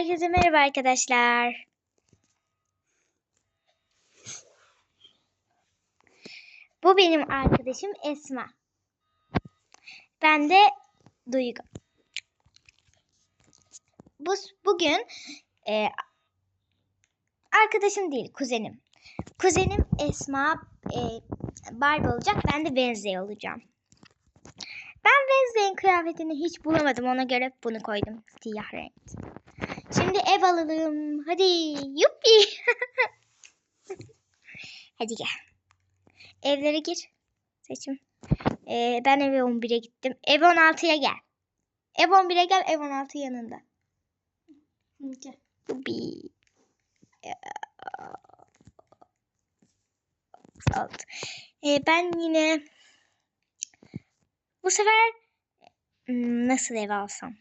Herkese merhaba arkadaşlar. Bu benim arkadaşım Esma. Ben de Duygu. Bu, bugün e, arkadaşım değil, kuzenim. Kuzenim Esma e, Barbie olacak, ben de Wednesday olacağım. Ben Wednesday'in kıyafetini hiç bulamadım, ona göre bunu koydum. Siyah renk. Şimdi ev alalım. Hadi. Yuppi. Hadi gel. Evlere gir. Seçim. Ee, ben eve 11'e gittim. Ev 16'ya gel. Ev 11'e gel. Ev 16 yanında. Yuppi. Alt. Ee, ben yine bu sefer hmm, nasıl ev alsam?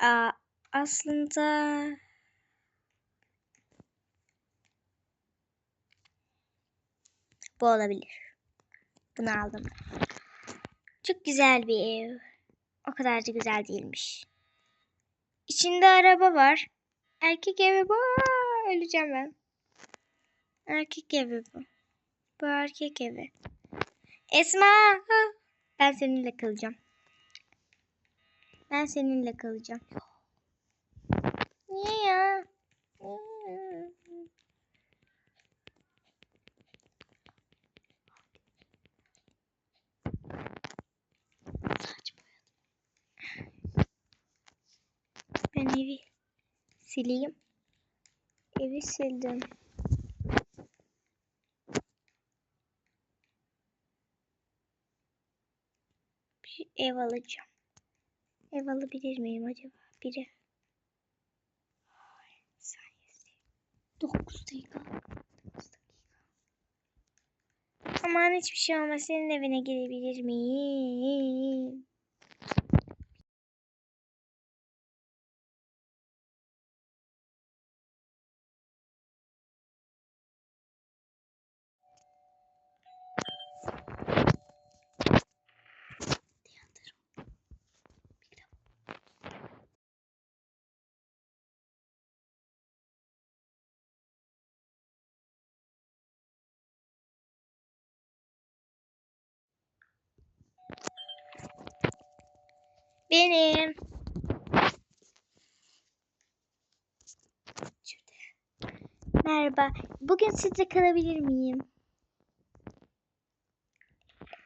Aa, aslında bu olabilir. Bunu aldım. Çok güzel bir ev. O kadar da güzel değilmiş. İçinde araba var. Erkek evi bu. Öleceğim ben. Erkek evi bu. Bu erkek evi. Esma. Ben seninle kalacağım. Ben seninle kalacağım. Niye ya? Ben evi sileyim. Evi sildim. Bir ev alacağım. Ev alabilir miyim acaba? Biri. Saniyesi. 9 dakika. 9 dakika. Aman hiçbir şey olmaz. Senin evine girebilir miyim? Benim. Merhaba. Bugün sizde kalabilir miyim?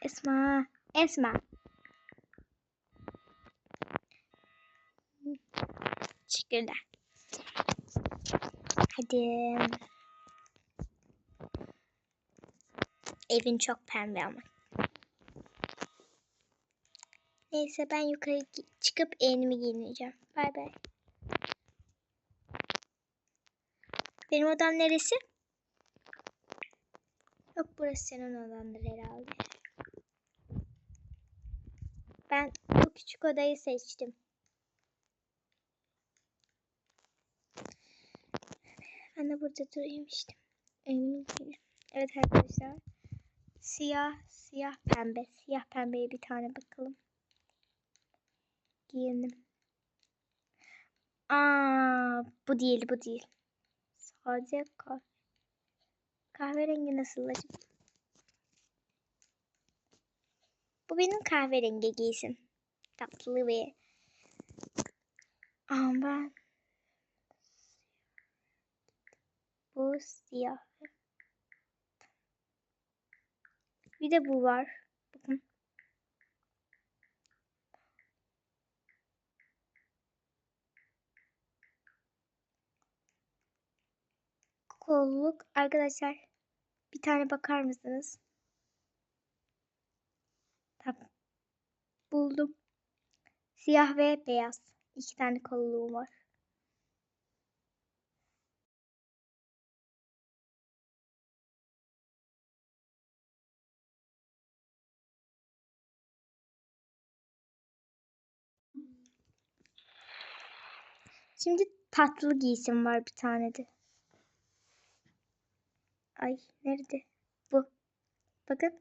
Esma. Esma. Teşekkürler. Hadi. Evin çok pembe ama. Neyse ben yukarı çıkıp elimi giyineceğim. Bay bay. Benim odam neresi? Yok burası senin odandır herhalde. Ben bu küçük odayı seçtim. Ben de burada durayım işte. Elimi giyeyim. Evet arkadaşlar. Siyah, siyah pembe. Siyah pembeye bir tane bakalım giyindim. Aa, bu değil, bu değil. Sade kahve. Kahverengi nasıl acaba? Bu benim kahverengi giysim. Tatlı ve Aa, ben bu siyah. Bir de bu var. Kolluk arkadaşlar bir tane bakar mısınız? Buldum. Siyah ve beyaz. İki tane kolluğum var. Şimdi tatlı giysim var bir tane de. Ay nerede? Bu. Bakın.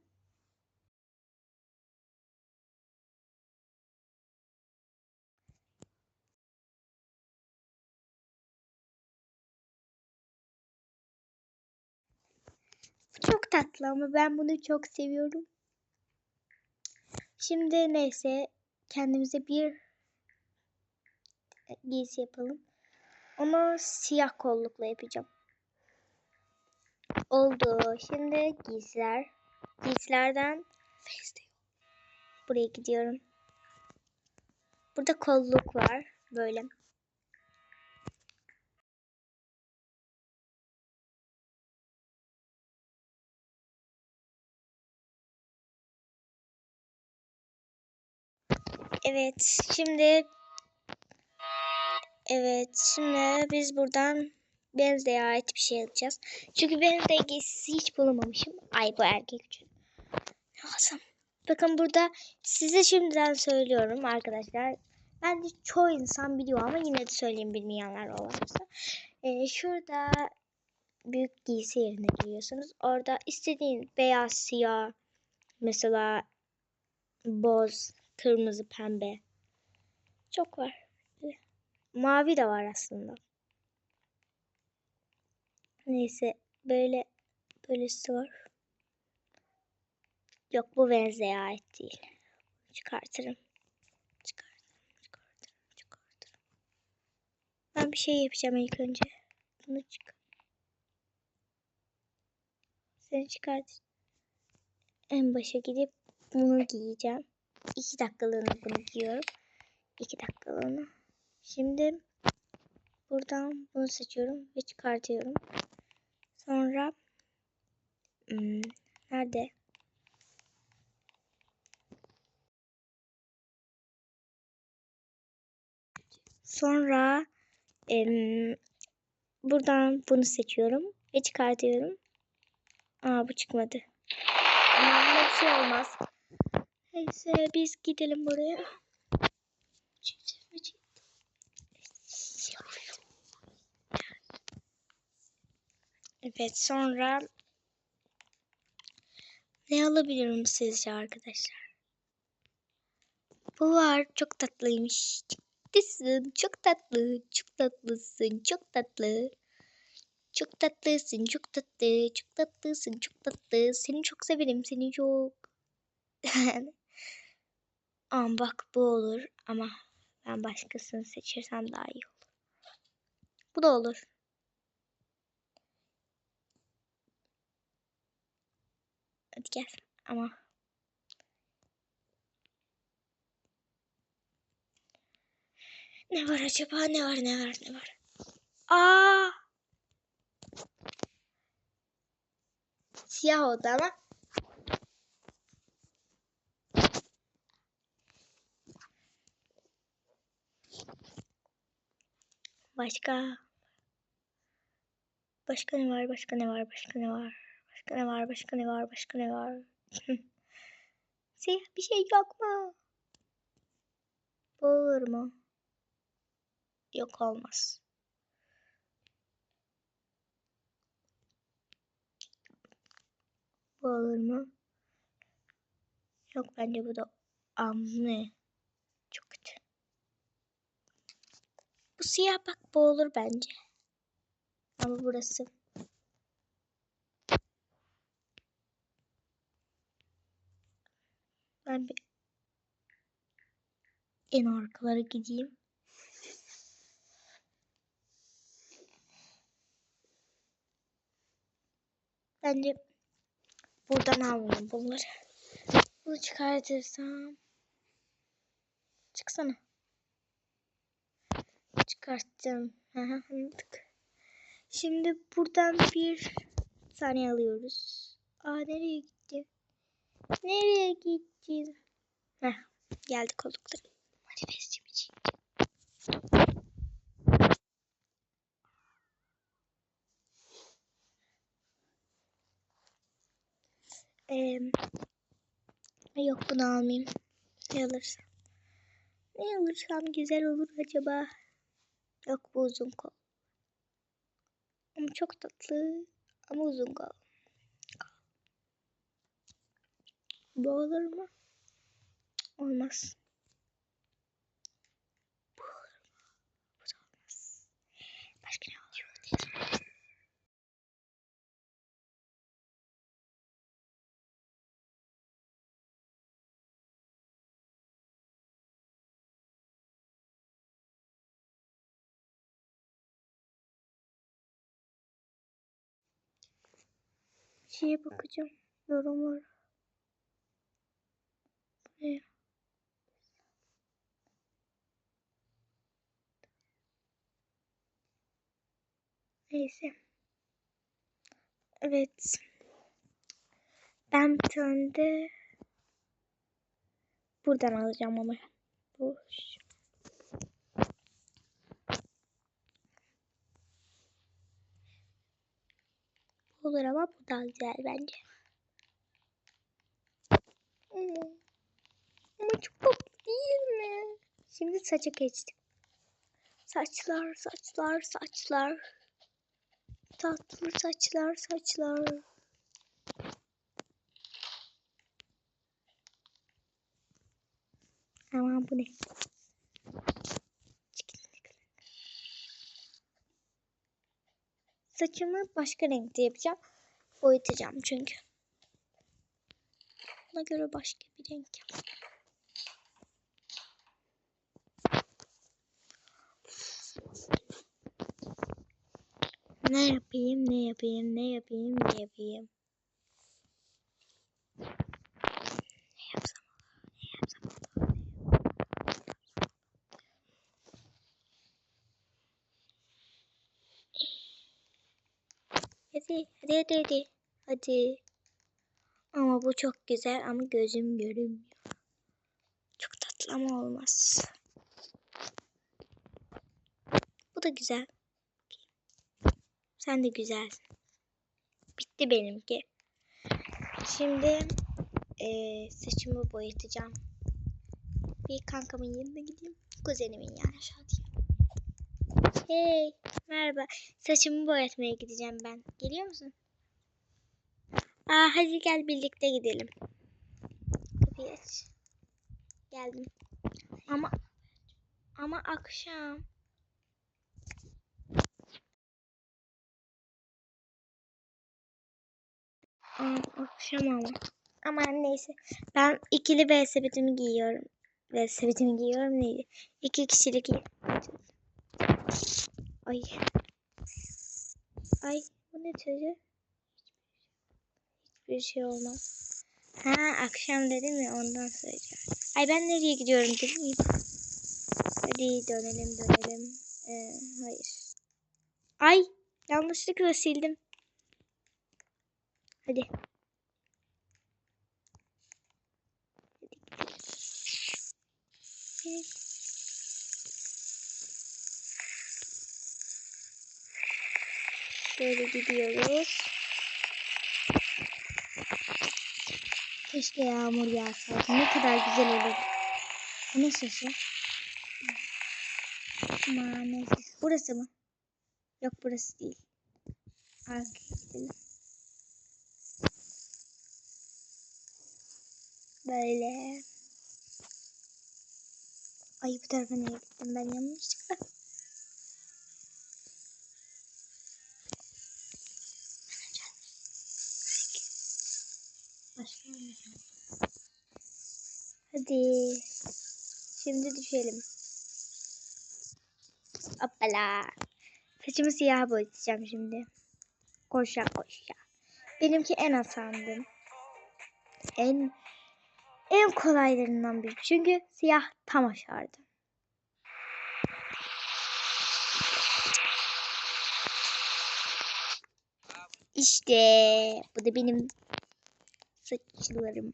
Çok tatlı ama ben bunu çok seviyorum. Şimdi neyse kendimize bir giysi yapalım. Onu siyah kollukla yapacağım. Oldu. Şimdi giysiler. Giysilerden buraya gidiyorum. Burada kolluk var. Böyle. Evet. Şimdi Evet. Şimdi biz buradan Benze'ye ait bir şey alacağız. Çünkü Benze giysisi hiç bulamamışım. Ay bu erkek için. Lazım. Bakın burada size şimdiden söylüyorum arkadaşlar. Bence çoğu insan biliyor ama yine de söyleyeyim bilmeyenler olursa. Ee, şurada büyük giysi yerine giriyorsunuz. Orada istediğin beyaz, siyah, mesela boz, kırmızı, pembe. Çok var. Mavi de var aslında. Neyse böyle böylesi var. Yok bu Wednesday'e ait değil. Çıkartırım. Çıkartırım, çıkartırım, çıkartırım. Ben bir şey yapacağım ilk önce. Bunu çık. Seni çıkart. En başa gidip bunu giyeceğim. İki dakikalığına bunu giyiyorum. İki dakikalığına. Şimdi buradan bunu seçiyorum ve çıkartıyorum. Sonra hmm, nerede? Sonra em, buradan bunu seçiyorum ve çıkartıyorum. Aa bu çıkmadı. Ama bir şey olmaz. Neyse biz gidelim buraya. Evet sonra ne alabilirim sizce arkadaşlar? Bu var çok tatlıymış. Tatlısın çok tatlı çok tatlısın çok tatlı. Çok tatlısın çok tatlı çok tatlısın çok tatlı. Seni çok severim seni çok. Ama bak bu olur ama ben başkasını seçersem daha iyi olur. Bu da olur. Hadi gel ama. Ne var acaba? Ne var? Ne var? Ne var? Aa! Siyah oldu ama. Başka. Başka ne var? Başka ne var? Başka ne var? Başka ne var? Başka ne var? Başka ne var? Siyah bir şey yok mu? Olur mu? Yok olmaz. Bu olur mu? Yok bence bu da amne. Çok kötü. Bu siyah bak bu olur bence. Ama burası Ben bir en arkalara gideyim. Bence buradan almayayım bunları. Bunu çıkartırsam. Çıksana. Çıkarttım. Anladık. Şimdi buradan bir saniye alıyoruz. Aa nereye gitti? Nereye gideceğiz? Heh, geldik oldukları. Manifestim için. Ee, yok bunu almayayım. Ne alırsam. Ne alırsam güzel olur acaba? Yok bu uzun kol. Ama çok tatlı. Ama uzun kol. Bu olur mu? Olmaz. Bu olur mu? Bu da olmaz. Başka ne olur? şeye bakacağım yorumlara. Ne? Neyse. Evet. Ben bir tane de buradan alacağım ama. Boş. Olur ama bu daha güzel bence. Hmm. Ama çok tatlı değil mi? Şimdi saça geçtim. Saçlar, saçlar, saçlar. Tatlı saçlar, saçlar. Aman bu ne? Saçımı başka renkte yapacağım. Boyatacağım çünkü. Ona göre başka bir renk yap. Ne yapayım, ne yapayım, ne yapayım, ne yapayım. Ne yapsam olur, ne yapsam olur. Hadi, hadi, hadi, hadi. Hadi. Ama bu çok güzel ama gözüm görünmüyor. Çok tatlı ama olmaz. Bu da güzel. Sen de güzelsin. Bitti benimki. Şimdi eee, saçımı boyatacağım. Bir kankamın yanına gideyim. Kuzenimin yani aşağıya. Hey, merhaba. Saçımı boyatmaya gideceğim ben. Geliyor musun? Aa, hadi gel birlikte gidelim. Kapıyı aç. Geldim. Ama ama akşam. Aa, akşam ama. Aman neyse. Ben ikili B giyiyorum. B giyiyorum neydi? İki kişilik. Ay. Ay bu ne çocuğu? Hiçbir şey olmaz. Ha akşam dedim ya ondan söyleyeceğim. Ay ben nereye gidiyorum dedim ya. Hadi dönelim dönelim. Ee, hayır. Ay yanlışlıkla sildim. Hadi. Evet. Böyle gidiyoruz. Keşke yağmur yağsaydı. Ne kadar güzel olur. Bu ne sesi? Aman. Burası mı? Yok burası değil. Arkaya gidelim. Böyle. Ay bu tarafa nereye gittim ben yanlışlıkla. Hadi. Şimdi düşelim. Hoppala. Saçımı siyah boyayacağım şimdi. Koşa koşa. Benimki en asandım. En en kolaylarından biri. Çünkü siyah tam aşardı. İşte bu da benim saçlarım.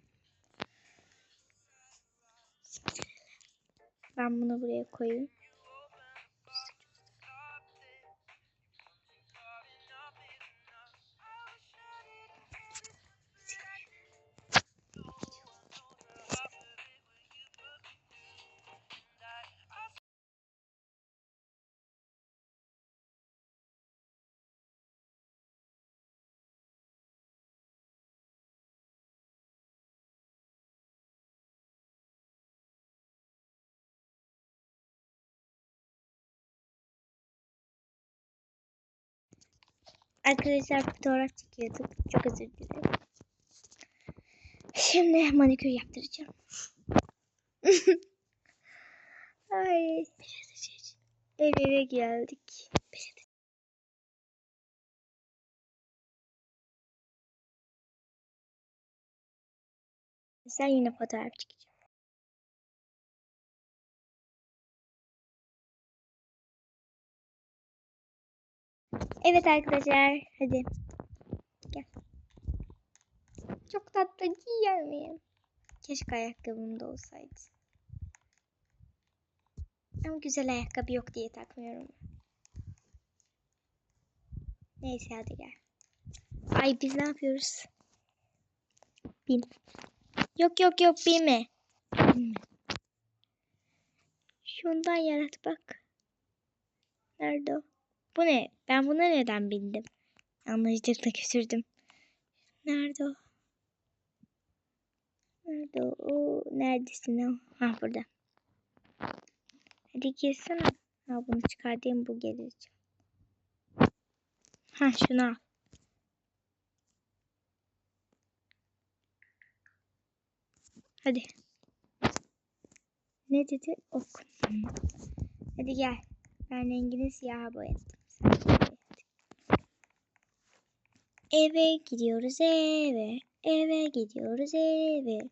Ben bunu buraya koyayım. Arkadaşlar fotoğraf çekiyorduk. Çok özür dilerim. Şimdi manikür yaptıracağım. Ay. Şey Ev eve geldik. Sen yine fotoğraf çekeceğim. Evet arkadaşlar hadi. Gel. Çok tatlı giyer miyim? Keşke ayakkabım da olsaydı. Ama güzel ayakkabı yok diye takmıyorum. Neyse hadi gel. Ay biz ne yapıyoruz? Bin. Yok yok yok binme. Binme. Şundan yarat bak. Nerede o? Bu ne? Ben buna neden bindim? Yanlışlıkla götürdüm. Nerede o? Nerede o? neredesin o? Ha burada. Hadi girsene. Ha bunu çıkartayım bu gelecek. Ha şunu al. Hadi. Ne dedi? Ok. Hadi gel. Ben rengini siyaha boyadım. Eve gidiyoruz eve. Eve gidiyoruz eve.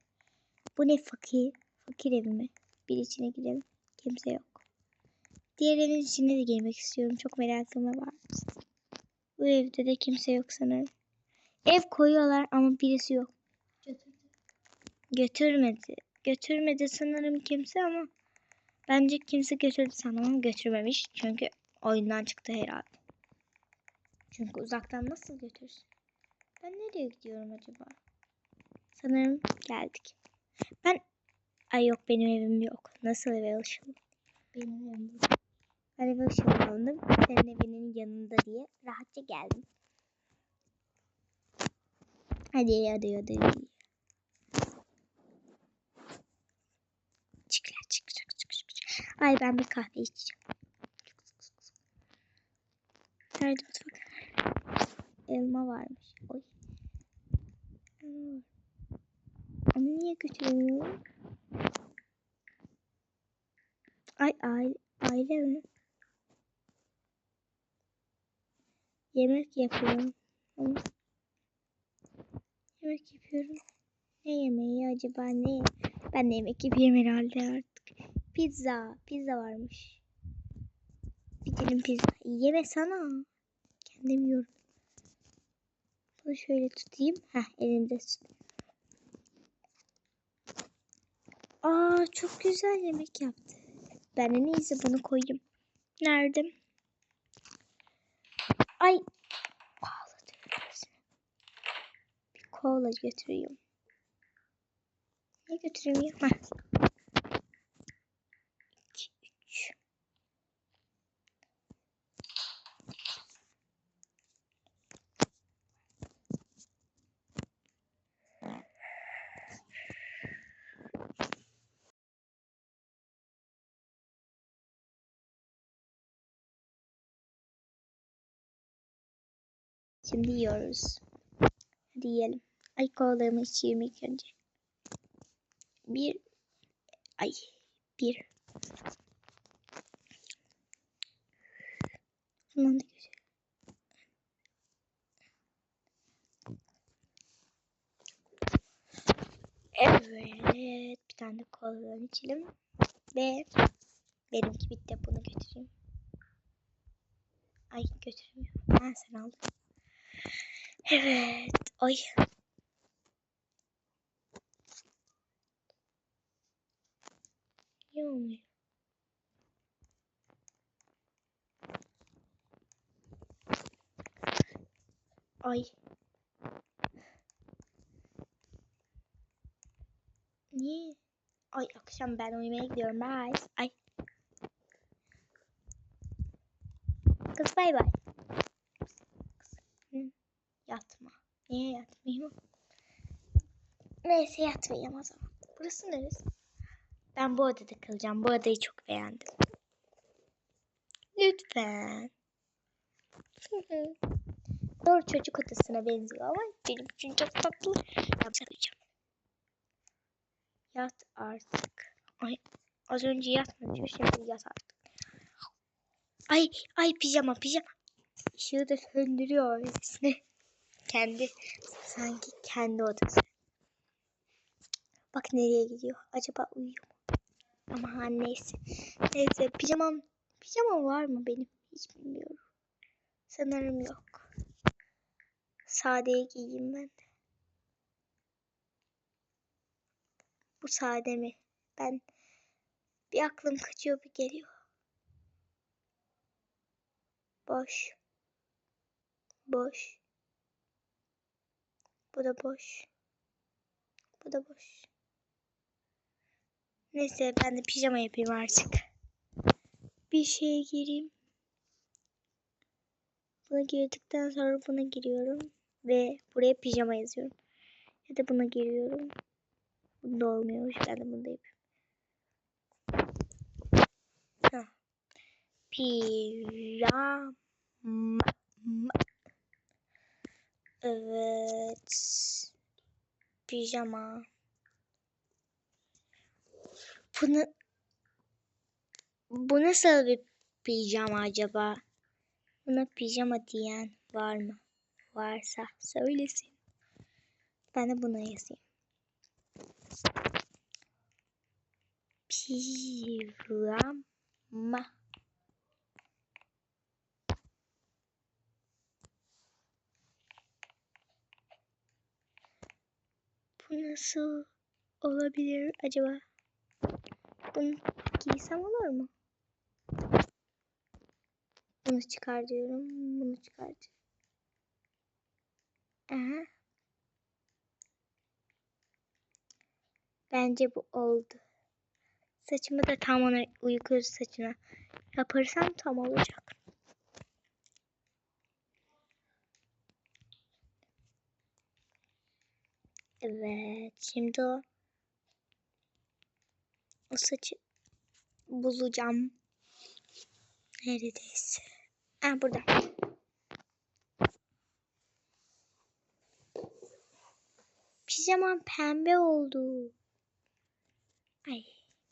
Bu ne fakir? Fakir evi mi? Bir içine girelim. Kimse yok. Diğer evin içine de girmek istiyorum. Çok merakım var. Bu evde de kimse yok sanırım. Ev koyuyorlar ama birisi yok. Götürmedi. Götürmedi sanırım kimse ama bence kimse götürdü sanırım götürmemiş. Çünkü oyundan çıktı herhalde. Çünkü uzaktan nasıl götürsün? Ben nereye gidiyorum acaba? Sanırım geldik. Ben Ay yok benim evim yok. Nasıl eve alışalım? Benim evim bu. Ben eve alışalım. Senin evinin yanında diye rahatça geldim. Hadi hadi hadi. Çık lan çık çık çık çık. çık. Ay ben bir kahve içeceğim. Nerede mutfak? Elma varmış. Oy. Ama niye götüremiyorum? Ay aile, aile mi? Yemek yapıyorum. Yemek yapıyorum. Ne yemeği acaba ne? Ben de yemek yapayım herhalde artık. Pizza. Pizza varmış. Bir dilim pizza. Yeme sana. Kendim yiyorum. Bunu şöyle tutayım. Heh elimde tut. Aa çok güzel yemek yaptı. Ben en iyisi bunu koyayım. Nerede? Ay. Bir kola götüreyim. Ne götüreyim ya? Heh. Şimdi yiyoruz. Hadi. Ay kolalarımı içeyim ilk önce. Bir. Ay. Bir. Bundan da güzel. Evet. Bir tane de koladan içelim. Ve benimki bitti. Bunu götüreyim. Ay götürmüyor. Ha sen aldın. Evet. Ay. Niye olmuyor? Ay. Niye? Ay akşam ben uyumaya gidiyorum. Bye. Ay. Kız bay bay. Neyse yatmayayım o zaman. Burası neresi? Ben bu odada kalacağım. Bu odayı çok beğendim. Lütfen. Doğru çocuk odasına benziyor ama benim için çok tatlı. Yapacağım. Yat artık. Ay az önce yatmadı. Şimdi yat artık. Ay ay pijama pijama. Işığı da söndürüyor. Kendi sanki kendi odası. Bak nereye gidiyor. Acaba uyuyor mu? Ama neyse. Neyse pijamam pijamam var mı benim? Hiç bilmiyorum. Sanırım yok. Sadeyi giyeyim ben de. Bu sade mi? Ben bir aklım kaçıyor bir geliyor. Boş. Boş. Bu da boş. Bu da boş. Neyse ben de pijama yapayım artık. Bir şeye gireyim. Buna girdikten sonra buna giriyorum. Ve buraya pijama yazıyorum. Ya da buna giriyorum. Bunda olmuyormuş. Ben de bunda yapayım. Heh. Pijama. Evet. Pijama. Bunu bu nasıl bir pijama acaba? Buna pijama diyen var mı? Varsa söylesin. Ben de buna yazayım. Pijama. Bu nasıl olabilir acaba? Bunu giysem olur mu? Bunu çıkar diyorum. Bunu çıkar diyorum. Aha. Bence bu oldu. Saçımı da tam ona uygun saçına yaparsam tam olacak. Evet. Şimdi o o saçı bulacağım. Neredeyse. Ha burada. Pijamam pembe oldu. Ay.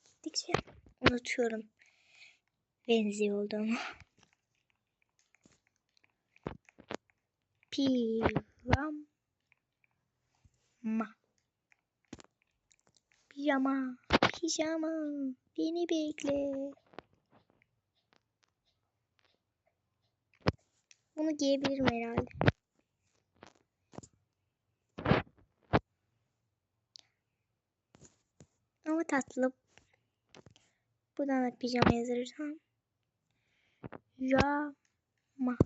Gittikçe unutuyorum. Benziyor olduğumu. Pijama. Pijama. Pijama. Beni bekle. Bunu giyebilirim herhalde. Ama tatlı. Buradan da pijama yazırsam. Pijama.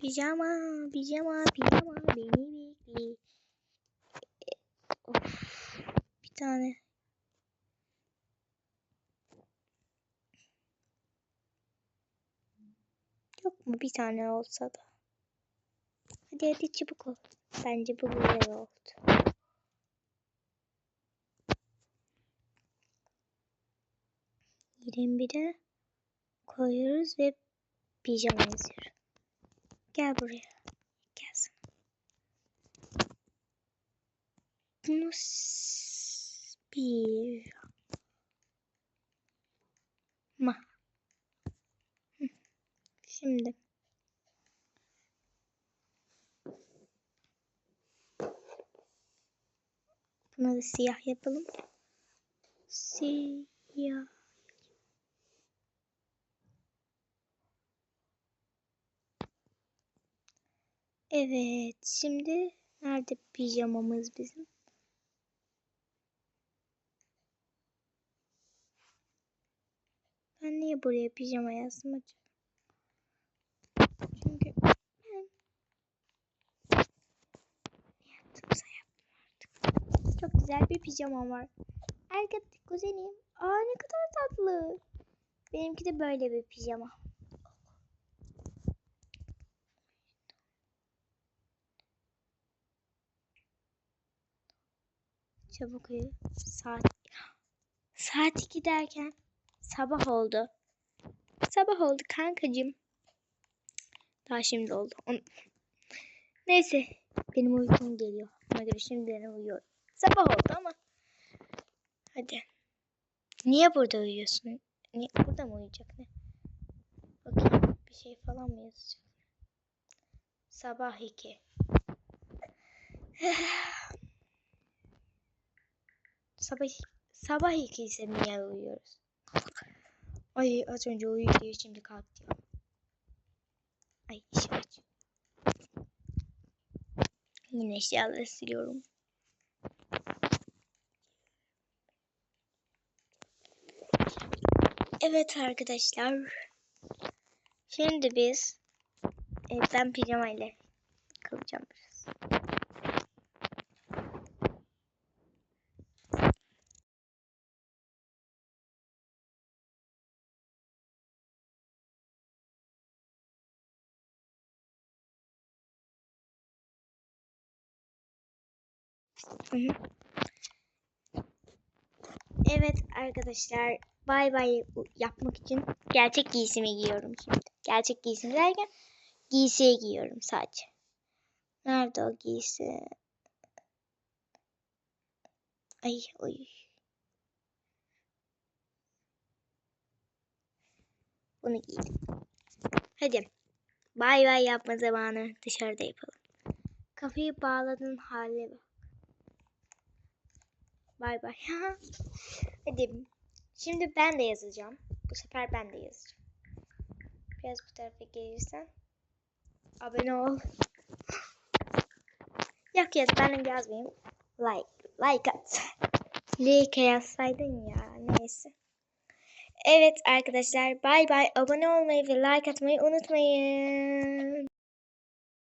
Pijama, pijama, pijama. Beni bekle. Of. Bir tane. Yok mu bir tane olsa da? Hadi hadi çabuk ol. Bence bu güzel oldu. Yirmi bire koyuyoruz ve pijama yazıyorum. Gel buraya. Gel sana. Bunu bir ma. Şimdi buna da siyah yapalım. Siyah. Evet, şimdi nerede pijamamız bizim? Ben niye buraya pijama yazdım acaba? Çünkü ben yaptımsa yaptım artık. Çok güzel bir pijamam var. Erkek kuzenim. Aa ne kadar tatlı. Benimki de böyle bir pijama. Çabuk uyu. Saat Saat 2 derken sabah oldu. Sabah oldu kankacığım. Daha şimdi oldu. Neyse. Benim uykum geliyor. Ona göre şimdiden uyuyorum. Sabah oldu ama. Hadi. Niye burada uyuyorsun? Niye? Burada mı uyuyacak ne? Bakayım bir şey falan mı yazacak? Sabah 2. sabah sabah ikisi mi ya uyuyoruz? Ay az önce uyuyor şimdi kalktı. Ay işim acıyor. Yine eşyaları siliyorum. Evet arkadaşlar. Şimdi biz e, ben pijama ile kalacağım biraz. Evet arkadaşlar bay bay yapmak için gerçek giysimi giyiyorum şimdi. Gerçek giysimi derken giysiye giyiyorum sadece. Nerede o giysi? Ay oy. Bunu giydim. Hadi. Bay bay yapma zamanı. Dışarıda yapalım. Kafayı bağladığın hale bak. Bay bay. Hadi. Şimdi ben de yazacağım. Bu sefer ben de yazacağım. Biraz bu tarafa gelirsen. Abone ol. Yok yok ben de yazmayayım. Like. Like at. Like yazsaydın ya. Neyse. Evet arkadaşlar bay bay. Abone olmayı ve like atmayı unutmayın.